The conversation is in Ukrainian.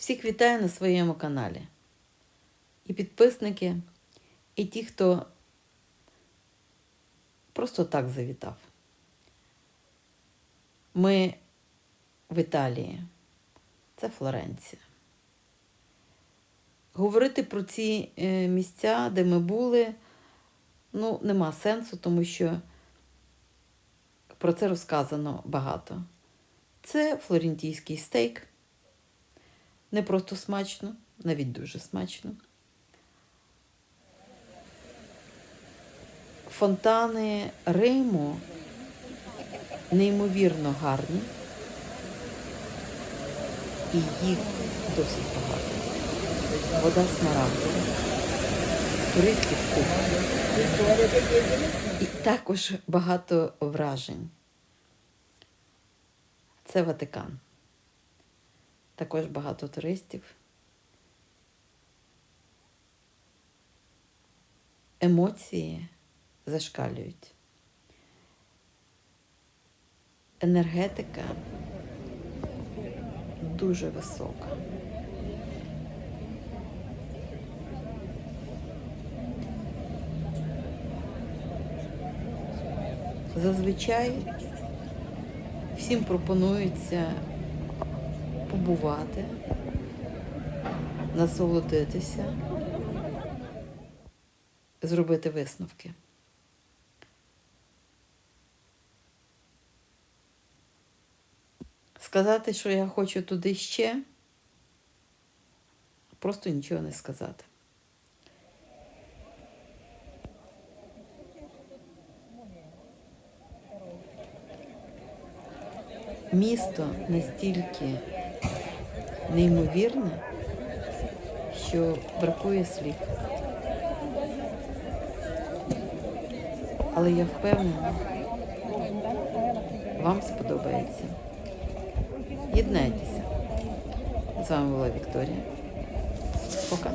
Всіх вітаю на своєму каналі. І підписники, і ті, хто просто так завітав. Ми в Італії. Це Флоренція. Говорити про ці е, місця, де ми були, ну, нема сенсу, тому що про це розказано багато. Це флорентійський стейк. Не просто смачно, навіть дуже смачно. Фонтани Риму неймовірно гарні. І їх досить багато. Вода смарагдова, туристів купа. І також багато вражень. Це Ватикан. Також багато туристів. Емоції зашкалюють. Енергетика дуже висока. Зазвичай всім пропонується побувати, насолодитися, зробити висновки. Сказати, що я хочу туди ще, просто нічого не сказати. Місто настільки неймовірне, що бракує слів. Але я впевнена, вам сподобається. Єднайтеся. З вами була Вікторія. Пока.